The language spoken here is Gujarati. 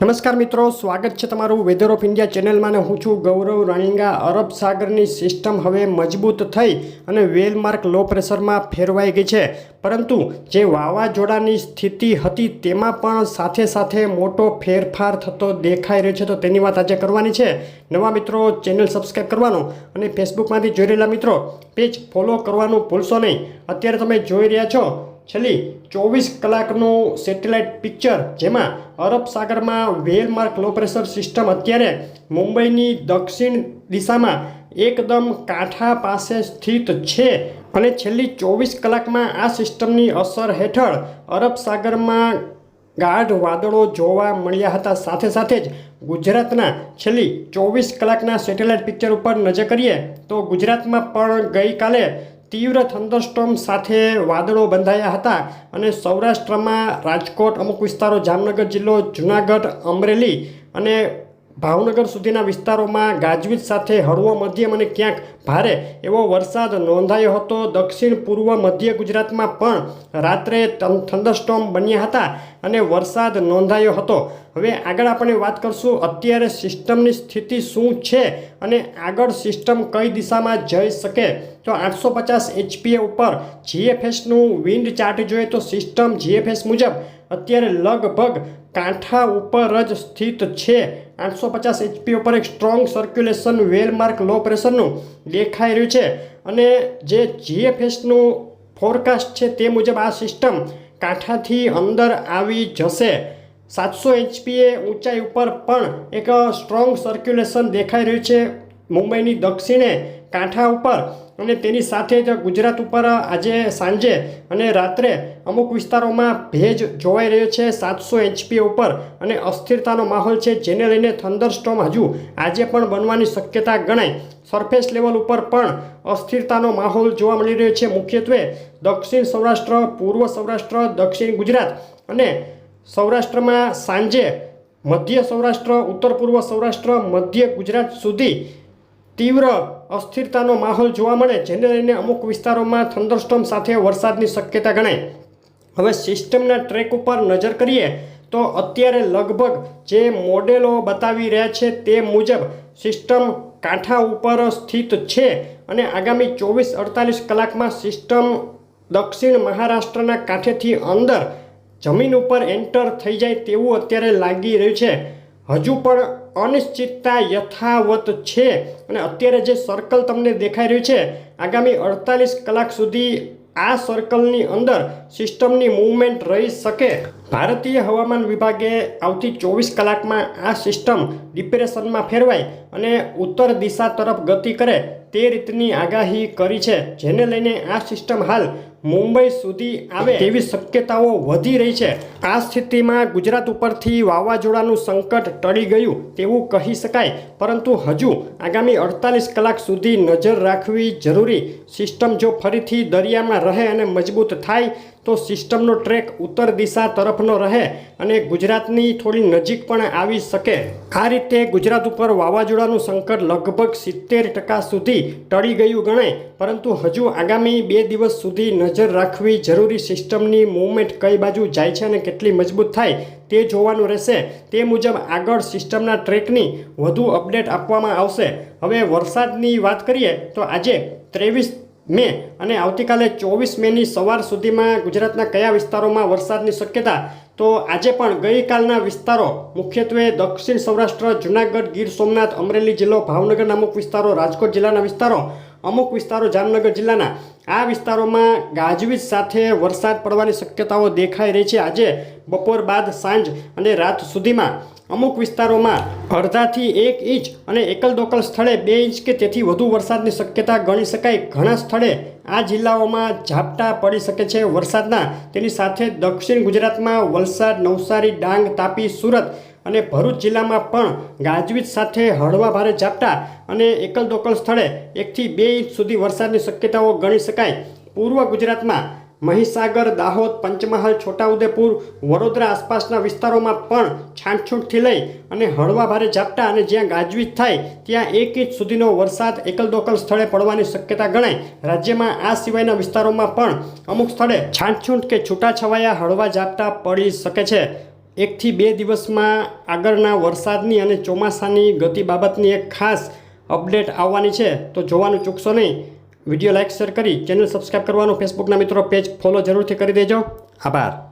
નમસ્કાર મિત્રો, સ્વાગત છે તમારું વેધર ઓફ ઇન્ડિયા ચેનલમાં હું છું ગૌરવ રણિંગા. અરબ સાગરની સિસ્ટમ હવે મજબૂત થઈ અને વેલમાર્ક લો પ્રેશરમાં ફેરવાઈ ગઈ છે. પરંતુ જે વાવાઝોડાની સ્થિતિ હતી તેમાં પણ સાથે સાથે મોટો ફેરફાર થતો દેખાઈ રહ્યો છે. તો તેની વાત આજે કરવાની છે. નવા મિત્રો, ચેનલ સબસ્ક્રાઈબ કરવાનું અને ફેસબુકમાંથી જોઈ રહેલા મિત્રો, પેજ ફોલો કરવાનું ભૂલશો નહીં. અત્યારે તમે જોઈ રહ્યા છો છેલ્લી ચોવીસ કલાકનું સેટેલાઇટ પિક્ચર જેમાં અરબ સાગરમાં well marked low pressure system અત્યારે મુંબઈની દક્ષિણ દિશામાં એકદમ કાંઠા પાસે સ્થિત છે અને છેલ્લી ચોવીસ કલાકમાં આ સિસ્ટમની અસર હેઠળ અરબ સાગરમાં ગાઢ વાદળો જોવા મળ્યા હતા. સાથે સાથે જ ગુજરાતના છેલ્લી ચોવીસ કલાકના સેટેલાઇટ પિક્ચર ઉપર નજર કરીએ તો ગુજરાતમાં પણ ગઈકાલે તીવ્ર થંડરસ્ટોમ સાથે વાદળો બંધાયા હતા અને સૌરાષ્ટ્રમાં રાજકોટ, અમુક વિસ્તારો, જામનગર જિલ્લો, જુનાગઢ, અમરેલી અને ભાવનગર સુધીના વિસ્તારોમાં ગાજવીજ સાથે હળવો મધ્યમ અને ક્યાંક ભારે એવો વરસાદ નોંધાયો હતો. દક્ષિણ પૂર્વ મધ્ય ગુજરાતમાં પણ રાત્રે થંડરસ્ટોમ બન્યા હતા અને વરસાદ નોંધાયો હતો. હવે આગળ આપણે વાત કરશું અત્યારે સિસ્ટમની સ્થિતિ શું છે અને આગળ સિસ્ટમ કઈ દિશામાં જઈ શકે. તો આઠસો પચાસ એચપીએ ઉપર જીએફએસનું વિન્ડ ચાર્ટ જોઈએ તો સિસ્ટમ જીએફએસ મુજબ અત્યારે લગભગ કાંઠા ઉપર જ સ્થિત છે. આઠસો પચાસ એચપી ઉપર એક strong circulation well marked low પ્રેશરનું દેખાઈ રહ્યું છે. અને જે જીએફએસનું ફોરકાસ્ટ છે તે મુજબ આ સિસ્ટમ કાંઠાથી અંદર આવી જશે. સાતસો એચપીએ ઊંચાઈ ઉપર પણ એક સ્ટ્રોંગ સર્ક્યુલેશન દેખાઈ રહ્યું છે. મુંબઈની દક્ષિણે કાંઠા ઉપર અને તેની સાથે જ ગુજરાત ઉપર આજે સાંજે અને રાત્રે અમુક વિસ્તારોમાં ભેજ જોવાઈ રહ્યો છે. સાતસો એચપી ઉપર અને અસ્થિરતાનો માહોલ છે, જેને લઈને થંડરસ્ટોમ હજુ આજે પણ બનવાની શક્યતા ગણાય. સરફેસ લેવલ ઉપર પણ અસ્થિરતાનો માહોલ જોવા મળી રહ્યો છે. મુખ્યત્વે દક્ષિણ સૌરાષ્ટ્ર, પૂર્વ સૌરાષ્ટ્ર, દક્ષિણ ગુજરાત અને સૌરાષ્ટ્રમાં સાંજે મધ્ય સૌરાષ્ટ્ર, ઉત્તર પૂર્વ સૌરાષ્ટ્ર, મધ્ય ગુજરાત સુધી તીવ્ર અસ્થિરતાનો માહોલ જોવા મળે, જેને લઈને અમુક વિસ્તારોમાં થંડરસ્ટોમ સાથે વરસાદની શક્યતા ગણાય. હવે સિસ્ટમના ટ્રેક ઉપર નજર કરીએ, તો અત્યારે લગભગ જે મોડેલો બતાવી રહ્યા છે તે મુજબ સિસ્ટમ કાંઠા ઉપર સ્થિત છે અને આગામી ચોવીસ અડતાલીસ કલાકમાં સિસ્ટમ દક્ષિણ મહારાષ્ટ્રના કાંઠેથી અંદર જમીન ઉપર એન્ટર થઈ જાય તેવું અત્યારે લાગી રહ્યું છે. હજુ પણ અનિશ્ચિતતા યથાવત છે અને અત્યારે જે સર્કલ તમને દેખાઈ રહ્યું છે, આગામી અડતાલીસ કલાક સુધી આ સર્કલની અંદર સિસ્ટમની મૂવમેન્ટ રહી શકે. ભારતીય હવામાન વિભાગે આવતી ચોવીસ કલાકમાં આ સિસ્ટમ ડિપ્રેશનમાં ફેરવાય અને ઉત્તર દિશા તરફ ગતિ કરે તે રીતની આગાહી કરી છે, જેને લઈને આ સિસ્ટમ હાલ મુંબઈ સુધી આવે તેવી શક્યતાઓ વધી રહી છે. આ સ્થિતિમાં ગુજરાત ઉપરથી વાવાઝોડાનું સંકટ ટળી ગયું તેવું કહી શકાય, પરંતુ હજુ આગામી અડતાલીસ કલાક સુધી નજર રાખવી જરૂરી. સિસ્ટમ જો ફરીથી દરિયામાં રહે અને મજબૂત થાય, તો સિસ્ટમનો ટ્રેક ઉત્તર દિશા તરફનો રહે અને ગુજરાતની થોડી નજીક પણ આવી શકે. આ રીતે ગુજરાત ઉપર વાવાઝોડાનું સંકટ લગભગ સિત્તેર ટકા સુધી ટળી ગયું ગણાય. પરંતુ હજુ આગામી બે દિવસ સુધી નજર રાખવી જરૂરી સિસ્ટમની મૂવમેન્ટ કઈ બાજુ જાય છે અને કેટલી મજબૂત થાય તે જોવાનું રહેશે. તે મુજબ આગળ સિસ્ટમના ટ્રેકની વધુ અપડેટ આપવામાં આવશે. હવે વરસાદની વાત કરીએ તો આજે ત્રેવીસ મે અને આવતીકાલે ચોવીસ મેની સવાર સુધીમાં ગુજરાતના કયા વિસ્તારોમાં વરસાદની શક્યતા? તો આજે પણ ગઈકાલના વિસ્તારો, મુખ્યત્વે દક્ષિણ સૌરાષ્ટ્ર, જુનાગઢ, ગીર સોમનાથ, અમરેલી જિલ્લો ભાવનગર નામક વિસ્તારો, રાજકોટ જિલ્લાના વિસ્તારો અમુક વિસ્તારો જામનગર જિલ્લાના આ વિસ્તારોમાં ગાજવીજ સાથે વરસાદ પડવાની શક્યતાઓ દેખાઈ રહી છે. આજે બપોર બાદ સાંજ અને રાત સુધીમાં અમુક વિસ્તારોમાં અડધાથી એક ઇંચ અને એકલ દોકલ સ્થળે બે ઇંચ કે તેથી વધુ વરસાદની શક્યતા ગણી શકાય. ઘણા સ્થળે આ જિલ્લાઓમાં ઝાપટા પડી શકે છે. વરસાદના તેની સાથે દક્ષિણ ગુજરાતમાં વલસાડ, નવસારી, ડાંગ, તાપી, સુરત અને ભરૂચ જિલ્લામાં પણ ગાજવીજ સાથે હળવા ભારે ઝાપટા અને એકલ દોકલ સ્થળે એકથી બે ઇંચ સુધી વરસાદની શક્યતાઓ ગણી શકાય. પૂર્વ ગુજરાતમાં મહીસાગર, દાહોદ, પંચમહાલ, છોટાઉદેપુર, વડોદરા આસપાસના વિસ્તારોમાં પણ છાંટછૂટથી લઈ અને હળવા ભારે ઝાપટા અને જ્યાં ગાજવીજ થાય ત્યાં એક ઇંચ સુધીનો વરસાદ એકલ દોકલ સ્થળે પડવાની શક્યતા ગણાય. રાજ્યમાં આ સિવાયના વિસ્તારોમાં પણ અમુક સ્થળે છાંટછૂટ કે છૂટાછવાયા હળવા ઝાપટા પડી શકે છે. એકથી બે દિવસમાં આગળના વરસાદની અને ચોમાસાની ગતિ બાબતની એક ખાસ અપડેટ આવવાની છે. તો જોવાનું ચૂકશો નહીં. વીડિયો લાઇક શેર કરી, ચેનલ સબસ્ક્રાઈબ કરવાનો, ફેસબુકના મિત્રો પેજ ફોલો જરૂરથી કરી દેજો. આભાર.